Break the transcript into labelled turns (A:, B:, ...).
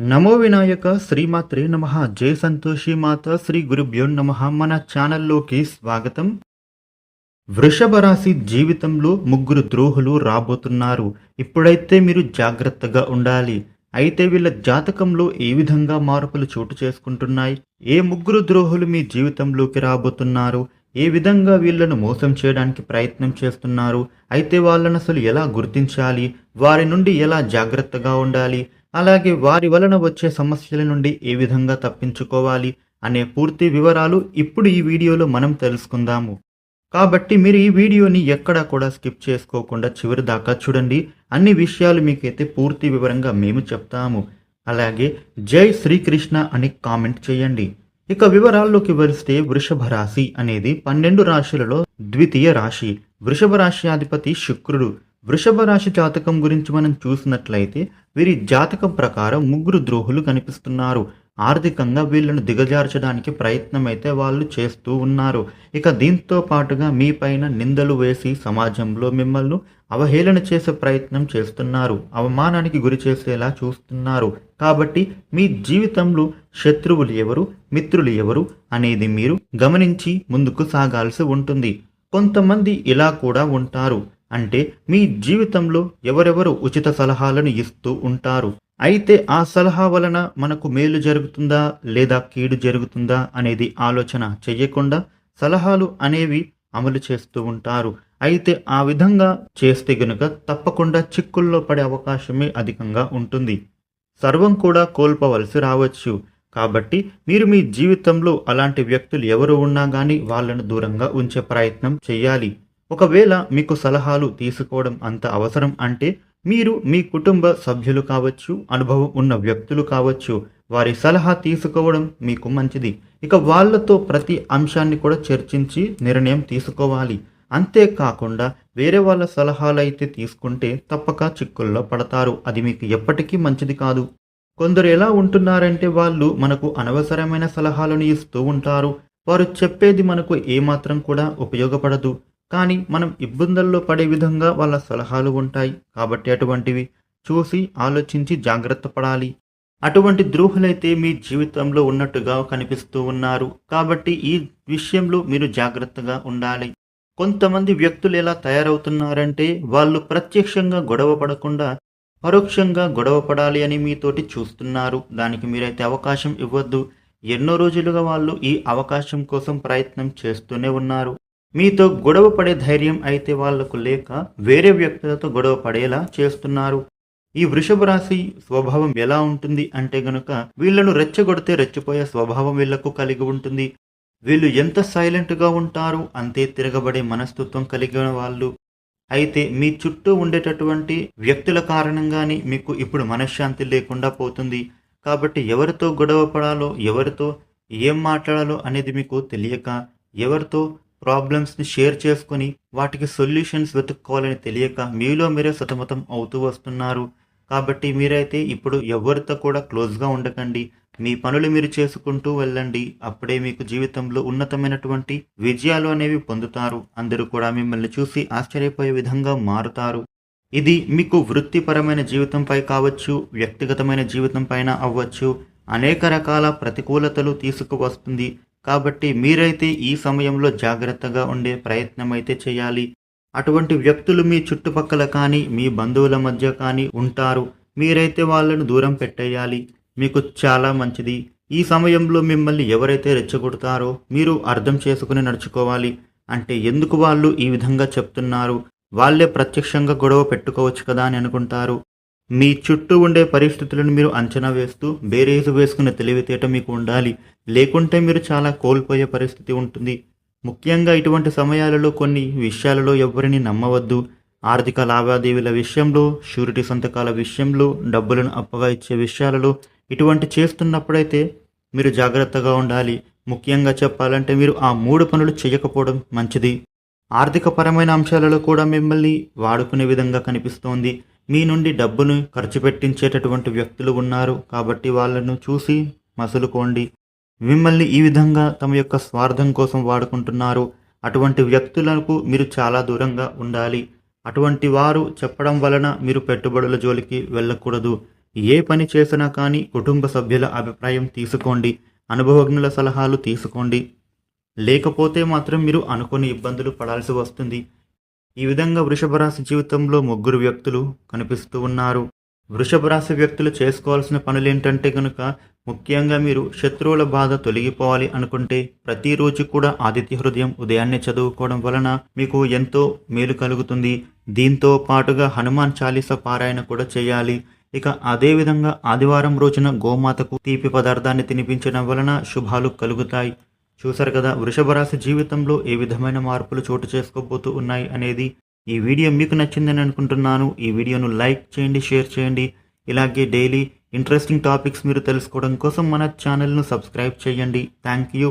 A: నమో వినాయక శ్రీమాత్రే నమ జయ సంతోషి మాత శ్రీ గురుభ్యో నమ మన ఛానల్లోకి స్వాగతం. వృషభ రాశి జీవితంలో ముగ్గురు ద్రోహులు రాబోతున్నారు. ఇప్పుడైతే మీరు జాగ్రత్తగా ఉండాలి. అయితే వీళ్ళ జాతకంలో ఏ విధంగా మార్పులు చోటు చేసుకుంటున్నాయి? ఏ ముగ్గురు ద్రోహులు మీ జీవితంలోకి రాబోతున్నారు? ఏ విధంగా వీళ్ళను మోసం చేయడానికి ప్రయత్నం చేస్తున్నారు? అయితే వాళ్ళను అసలు ఎలా గుర్తించాలి? వారి నుండి ఎలా జాగ్రత్తగా ఉండాలి? అలాగే వారి వలన వచ్చే సమస్యల నుండి ఏ విధంగా తప్పించుకోవాలి అనే పూర్తి వివరాలు ఇప్పుడు ఈ వీడియోలో మనం తెలుసుకుందాము. కాబట్టి మీరు ఈ వీడియోని ఎక్కడా కూడా స్కిప్ చేసుకోకుండా చివరి దాకా చూడండి. అన్ని విషయాలు మీకైతే పూర్తి వివరంగా మేము చెప్తాము. అలాగే జై శ్రీకృష్ణ అని కామెంట్ చేయండి. ఇక వివరాల్లోకి వరిస్తే వృషభ రాశి అనేది పన్నెండు రాశులలో ద్వితీయ రాశి. వృషభ రాశి అధిపతి శుక్రుడు. వృషభ రాశి జాతకం గురించి మనం చూసినట్లయితే వీరి జాతకం ప్రకారం ముగ్గురు ద్రోహులు కనిపిస్తున్నారు. ఆర్థికంగా వీళ్ళను దిగజార్చడానికి ప్రయత్నం అయితే వాళ్ళు చేస్తూ ఉన్నారు. ఇక దీంతో పాటుగా మీ పైన నిందలు వేసి సమాజంలో మిమ్మల్ని అవహేళన చేసే ప్రయత్నం చేస్తున్నారు. అవమానానికి గురి చేసేలా చూస్తున్నారు. కాబట్టి మీ జీవితంలో శత్రువులు ఎవరు మిత్రులు ఎవరు అనేది మీరు గమనించి ముందుకు సాగాల్సి ఉంటుంది. కొంతమంది ఇలా కూడా ఉంటారు. అంటే మీ జీవితంలో ఎవరెవరు ఉచిత సలహాలను ఇస్తూ ఉంటారు? అయితే ఆ సలహా వలన మనకు మేలు జరుగుతుందా? లేదా కీడు జరుగుతుందా? అనేది ఆలోచన చెయ్యకుండా సలహాలు అనేవి అమలు చేస్తూ ఉంటారు. అయితే ఆ విధంగా చేస్తే గనుక తప్పకుండా చిక్కుల్లో పడే అవకాశమే అధికంగా ఉంటుంది. సర్వం కూడా కోల్పోవలసి రావచ్చు. కాబట్టి మీరు మీ జీవితంలో అలాంటి వ్యక్తులు ఎవరు ఉన్నా కానీ వాళ్ళను దూరంగా ఉంచే ప్రయత్నం చేయాలి ఒకవేళ మీకు సలహాలు తీసుకోవడం అంత అవసరం అంటే మీరు మీ కుటుంబ సభ్యులు కావచ్చు అనుభవం ఉన్న వ్యక్తులు కావచ్చు వారి సలహా తీసుకోవడం మీకు మంచిది. ఇక వాళ్ళతో ప్రతి అంశాన్ని కూడా చర్చించి నిర్ణయం తీసుకోవాలి. అంతేకాకుండా వేరే వాళ్ళ సలహాలు అయితే తీసుకుంటే తప్పక చిక్కుల్లో పడతారు. అది మీకు ఎప్పటికీ మంచిది కాదు. కొందరు ఎలా ఉంటున్నారంటే వాళ్ళు మనకు అనవసరమైన సలహాలను ఇస్తూ ఉంటారు. వారు చెప్పేది మనకు ఏమాత్రం కూడా ఉపయోగపడదు. కానీ మనం ఇబ్బందుల్లో పడే విధంగా వాళ్ళ సలహాలు ఉంటాయి. కాబట్టి అటువంటివి చూసి ఆలోచించి జాగ్రత్త పడాలి. అటువంటి ద్రోహులైతే మీ జీవితంలో ఉన్నట్టుగా కనిపిస్తూ ఉన్నారు. కాబట్టి ఈ విషయంలో మీరు జాగ్రత్తగా ఉండాలి. కొంతమంది వ్యక్తులు ఎలా తయారవుతున్నారంటే వాళ్ళు ప్రత్యక్షంగా గొడవ పడకుండా పరోక్షంగా గొడవ పడాలి అని మీతోటి చూస్తున్నారు. దానికి మీరైతే అవకాశం ఇవ్వద్దు. ఎన్నో రోజులుగా వాళ్ళు ఈ అవకాశం కోసం ప్రయత్నం చేస్తూనే ఉన్నారు. మీతో గొడవ పడే ధైర్యం అయితే వాళ్ళకు లేక వేరే వ్యక్తులతో గొడవ పడేలా చేస్తున్నారు. ఈ వృషభ రాశి స్వభావం ఎలా ఉంటుంది అంటే గనుక వీళ్ళను రెచ్చగొడితే రెచ్చిపోయే స్వభావం వీళ్ళకు కలిగి ఉంటుంది. వీళ్ళు ఎంత సైలెంట్గా ఉంటారు అంతే తిరగబడే మనస్తత్వం కలిగిన వాళ్ళు. అయితే మీ చుట్టూ ఉండేటటువంటి వ్యక్తుల కారణంగానే మీకు ఇప్పుడు మనశ్శాంతి లేకుండా పోతుంది. కాబట్టి ఎవరితో గొడవ పడాలో ఎవరితో ఏం మాట్లాడాలో అనేది మీకు తెలియక ఎవరితో ప్రాబ్లమ్స్ని షేర్ చేసుకొని వాటికి సొల్యూషన్స్ వెతుక్కోవాలని తెలియక మీలో మీరే సతమతం అవుతూ వస్తున్నారు. కాబట్టి మీరైతే ఇప్పుడు ఎవరితో కూడా క్లోజ్గా ఉండకండి. మీ పనులు మీరు చేసుకుంటూ వెళ్ళండి. అప్పుడే మీకు జీవితంలో ఉన్నతమైనటువంటి విజయాలు అనేవి పొందుతారు. అందరూ కూడా మిమ్మల్ని చూసి ఆశ్చర్యపోయే విధంగా మారుతారు. ఇది మీకు వృత్తిపరమైన జీవితంపై కావచ్చు వ్యక్తిగతమైన జీవితం పైన అవ్వచ్చు. అనేక రకాల ప్రతికూలతలు తీసుకువస్తుంది. కాబట్టి మీరైతే ఈ సమయంలో జాగ్రత్తగా ఉండే ప్రయత్నం అయితే చేయాలి. అటువంటి వ్యక్తులు మీ చుట్టుపక్కల కానీ మీ బంధువుల మధ్య కానీ ఉంటారు. మీరైతే వాళ్ళను దూరం పెట్టేయాలి. మీకు చాలా మంచిది. ఈ సమయంలో మిమ్మల్ని ఎవరైతే రెచ్చగొడతారో మీరు అర్థం చేసుకుని నడుచుకోవాలి. అంటే ఎందుకు వాళ్ళు ఈ విధంగా చెప్తున్నారు? వాళ్ళే ప్రత్యక్షంగా గొడవ పెట్టుకోవచ్చు కదా అని అనుకుంటారు. మీ చుట్టూ ఉండే పరిస్థితులను మీరు అంచనా వేస్తూ బేరేజు వేసుకునే తెలివితేట మీకు ఉండాలి. లేకుంటే మీరు చాలా కోల్పోయే పరిస్థితి ఉంటుంది. ముఖ్యంగా ఇటువంటి సమయాలలో కొన్ని విషయాలలో ఎవరిని నమ్మవద్దు. ఆర్థిక లావాదేవీల విషయంలో షూరిటీ సంతకాల విషయంలో డబ్బులను అప్పగా ఇచ్చే విషయాలలో ఇటువంటి చేస్తున్నప్పుడైతే మీరు జాగ్రత్తగా ఉండాలి. ముఖ్యంగా చెప్పాలంటే మీరు ఆ మూడు పనులు చేయకపోవడం మంచిది. ఆర్థికపరమైన అంశాలలో కూడా మిమ్మల్ని వాడుకునే విధంగా కనిపిస్తోంది. మీ నుండి డబ్బును ఖర్చు పెట్టించేటటువంటి వ్యక్తులు ఉన్నారు కాబట్టి వాళ్ళను చూసి మసులుకోండి. మిమ్మల్ని ఈ విధంగా తమ యొక్క స్వార్థం కోసం వాడుకుంటున్నారు. అటువంటి వ్యక్తులకు మీరు చాలా దూరంగా ఉండాలి. అటువంటి వారు చెప్పడం వలన మీరు పెట్టుబడుల జోలికి వెళ్ళకూడదు. ఏ పని చేసినా కానీ కుటుంబ సభ్యుల అభిప్రాయం తీసుకోండి. అనుభవజ్ఞుల సలహాలు తీసుకోండి. లేకపోతే మాత్రం మీరు అనుకోని ఇబ్బందులు పడాల్సి వస్తుంది. ఈ విధంగా వృషభ రాశి జీవితంలో ముగ్గురు వ్యక్తులు కనిపిస్తూ ఉన్నారు. వృషభ రాశి వ్యక్తులు చేసుకోవాల్సిన పనులు ఏంటంటే కనుక ముఖ్యంగా మీరు శత్రువుల బాధ తొలగిపోవాలి అనుకుంటే ప్రతిరోజు కూడా ఆదిత్య హృదయం ఉదయాన్నే చదువుకోవడం వలన మీకు ఎంతో మేలు కలుగుతుంది. దీంతో పాటుగా హనుమాన్ చాలీస పారాయణ కూడా చేయాలి. ఇక అదేవిధంగా ఆదివారం రోజున గోమాతకు తీపి పదార్థాన్ని తినిపించడం వలన శుభాలు కలుగుతాయి. చూసారు కదా వృషభ రాశి జీవితంలో ఏ విధమైన మార్పులు చోటు చేసుకోబోతూ ఉన్నాయి అనేది ఈ వీడియో మీకు నచ్చిందని అనుకుంటున్నాను. ఈ వీడియోను లైక్ చేయండి షేర్ చేయండి. ఇలాగే డైలీ ఇంట్రెస్టింగ్ టాపిక్స్ మీరు తెలుసుకోవడం కోసం మన ఛానల్ను సబ్స్క్రైబ్ చేయండి. Thank you